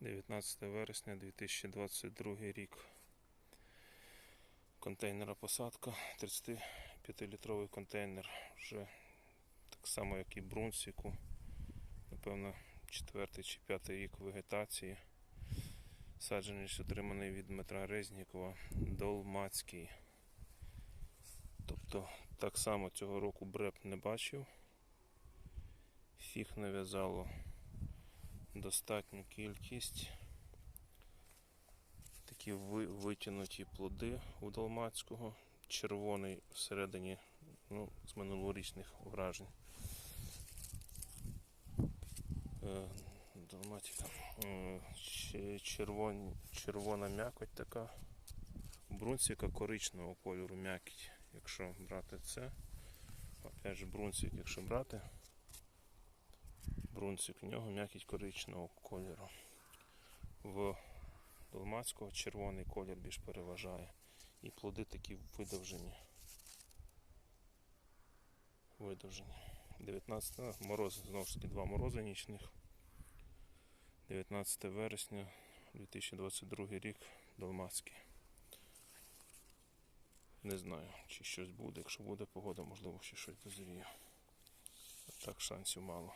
19 вересня 2022 рік. Контейнера посадка, 35-літровий контейнер, вже так само як і Брунсіку. Напевно, четвертий чи п'ятий рік вегетації. Саджанець отриманий від Дмитра Резнікова, Долмацький. Тобто так само цього року бреп не бачив. Фіг нав'язало достатню кількість. Такі ви- витягнуті плоди у Долмацького. Червоний всередині ну, з минулорічних вражень. Е, Далматика. Е, червон, червона м'якоть така. Брунсика коричневого кольору м'якіть, якщо брати це. Опять же, брунсик, якщо брати. Брунсик, в нього м'якіть коричневого кольору. В Долмацького червоний колір більш переважає. І плоди такі видовжені. Видовжені. 19 а, мороз, знову ж таки, два морози нічних. 19 вересня 2022 рік Долмацький. Не знаю, чи щось буде. Якщо буде погода, можливо, ще щось дозріє. А так шансів мало.